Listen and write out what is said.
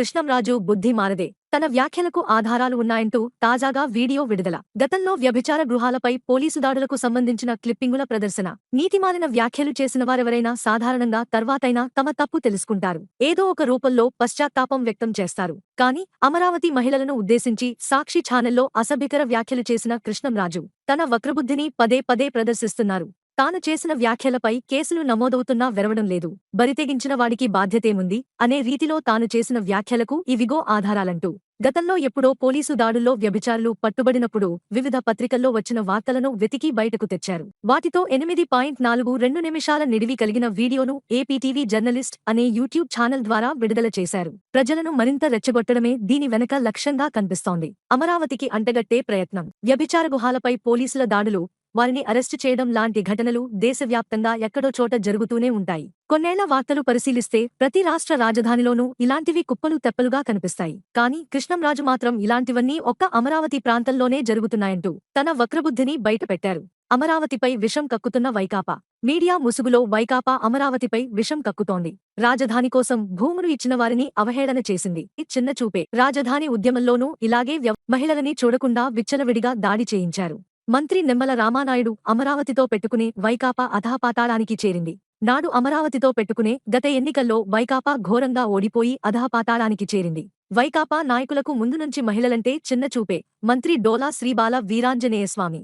కృష్ణంరాజు బుద్ధి మారదే. తన వ్యాఖ్యలకు ఆధారాలు ఉన్నాయంటూ తాజాగా వీడియో విడుదల. గతంలో వ్యభిచార గృహాలపై పోలీసు దాడులకు సంబంధించిన క్లిప్పింగుల ప్రదర్శన. నీతిమాలిన వ్యాఖ్యలు చేసిన వారెవరైనా సాధారణంగా తర్వాతైనా తమ తప్పు తెలుసుకుంటారు. ఏదో ఒక రూపంలో పశ్చాత్తాపం వ్యక్తం చేస్తారు. కానీ అమరావతి మహిళలను ఉద్దేశించి సాక్షి ఛానల్లో అసభ్యకర వ్యాఖ్యలు చేసిన కృష్ణంరాజు తన వక్రబుద్ధిని పదే పదే ప్రదర్శిస్తున్నారు. తాను చేసిన వ్యాఖ్యలపై కేసులు నమోదవుతున్నా వెరవడం లేదు. బరితెగించిన వాడికి బాధ్యతేముంది? అనే రీతిలో తాను చేసిన వ్యాఖ్యలకు ఇవిగో ఆధారాలంటూ. గతంలో ఎప్పుడో పోలీసు దాడుల్లో వ్యభిచారులు పట్టుబడినప్పుడు వివిధ పత్రికల్లో వచ్చిన వార్తలను వెతికి బయటకు తెచ్చారు. వాటితో ఎనిమిది పాయింట్ నాలుగు రెండు నిమిషాల నిడివి కలిగిన వీడియోను ఏపీటీవీ జర్నలిస్ట్ అనే యూట్యూబ్ ఛానల్ ద్వారా విడుదల చేశారు. ప్రజలను మరింత రెచ్చగొట్టడమే దీని వెనక లక్ష్యంగా కనిపిస్తోంది. అమరావతికి అంటగట్టే ప్రయత్నం. వ్యభిచార గుహాలపై పోలీసుల దాడులు వారిని అరెస్టు చేయడం లాంటి ఘటనలు దేశవ్యాప్తంగా ఎక్కడో చోట జరుగుతూనే ఉంటాయి. కొన్నేళ్ళ వార్తలు పరిశీలిస్తే ప్రతి రాష్ట్ర రాజధానిలోనూ ఇలాంటివి కుప్పలు తెప్పలుగా కనిపిస్తాయి. కానీ కృష్ణంరాజు మాత్రం ఇలాంటివన్నీ ఒక్క అమరావతి ప్రాంతంలోనే జరుగుతున్నాయంటూ తన వక్రబుద్ధిని బయటపెట్టారు. అమరావతిపై విషం కక్కుతున్న వైకాపా. మీడియా ముసుగులో వైకాపా అమరావతిపై విషం కక్కుతోంది. రాజధాని కోసం భూములు ఇచ్చిన వారిని అవహేళన చేసింది. చిన్న చూపే రాజధాని ఉద్యమంలోనూ ఇలాగే వ్యవ- మహిళలని చూడకుండా విచ్చలవిడిగా దాడి చేయించారు. మంత్రి నిమ్మల రామానాయుడు అమరావతితో పెట్టుకునే వైకాపా అధఃపాతాళానికి చేరింది. నాడు అమరావతితో పెట్టుకునే గత ఎన్నికల్లో వైకాపా ఘోరంగా ఓడిపోయి అధఃపాతాళానికి చేరింది. వైకాపా నాయకులకు ముందు నుంచి మహిళలంటే చిన్న చూపే మంత్రి డోలా శ్రీబాల వీరాంజనేయస్వామి.